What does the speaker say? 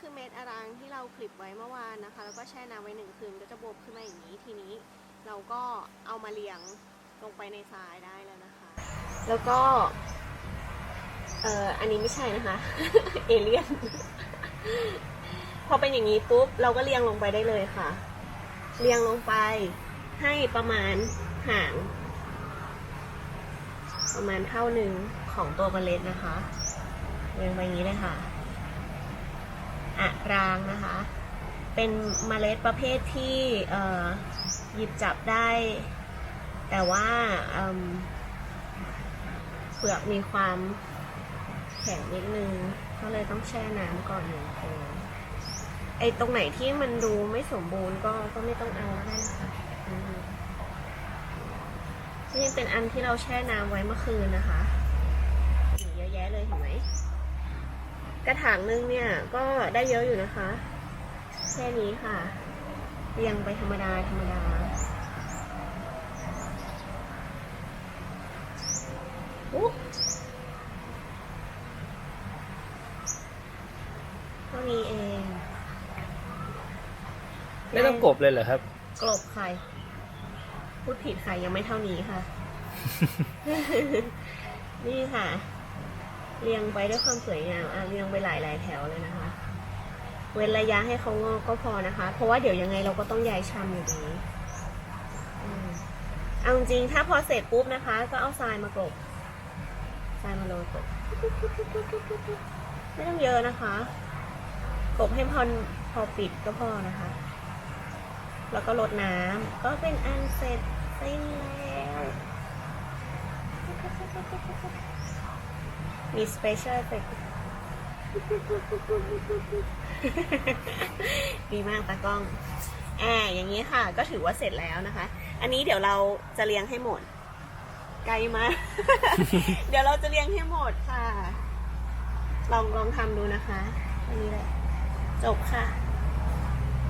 คือเม็ดอารางที่เราคลิปไว้เมื่อวานนะคะ แล้วก็แช่น้ำไว้หนึ่งคืนก็จะบวบขึ้นมาอย่างนี้ทีนี้ เราก็เอามาเรียงลงไปในทรายได้แล้วนะคะ แล้วก็ เอ่ออันนี้ไม่ใช่นะคะ เอเลี่ยน พอเป็นอย่างนี้ปุ๊บเราก็เรียงลงไปได้เลยค่ะเรียงลงไปให้ประมาณห่าง ประมาณเท่าหนึ่งของตัวเมล็ดนะคะเรียงไปอย่างนี้เลยค่ะ อะรางนะคะ เป็นเมล็ดประเภทที่หยิบจับได้ แต่ว่าเปลือกมีความแข็งนิดนึง ก็เลยต้องแช่น้ำก่อนหนึ่งคืนไอ้ตรงไหนที่มันดูไม่สมบูรณ์ก็ก็ไม่ต้องเอาก็ได้นะคะนี่เป็นอันที่เราแช่น้ำไว้เมื่อคืนนะคะเยอะแยะเลยเห็นไหม กระถางนึงเนี่ยก็ได้เยอะอยู่นะคะ แค่นี้ค่ะ เรียงไปธรรมดาธรรมดาอุ๊บเท่านี้เอง ไม่ต้องกบเลยเหรอครับ กลบใคร พูดผิดค่ะยังไม่เท่านี้ค่ะ นี่ค่ะ เรียงไปด้วยความสวยงามอะเรียงไปหลายๆแถวเลยนะคะ เว้นระยะให้เขางอกก็พอนะคะ เพราะว่าเดี๋ยวยังไงเราก็ต้องย้ายชำอยู่ดีเอาจริงถ้าพอเสร็จปุ๊บนะคะ ก็เอาทรายมากรบทรายมาโรยกรบไม่ต้องเยอะนะคะกรบให้พอพอปิดก็พอนะคะ แล้วก็ลดน้ำก็เป็นอันเสร็จสิ้นแล้ว มีสเปเชียลเฟกดีมากตากล้องแอบอย่างนี้ค่ะ ก็ถือว่าเสร็จแล้วนะคะ อันนี้เดี๋ยวเราจะเรียงให้หมด ไกลมา เดี๋ยวเราจะเรียงให้หมดค่ะ ลองลองทำดูนะคะอันนี้แหละ จบค่ะ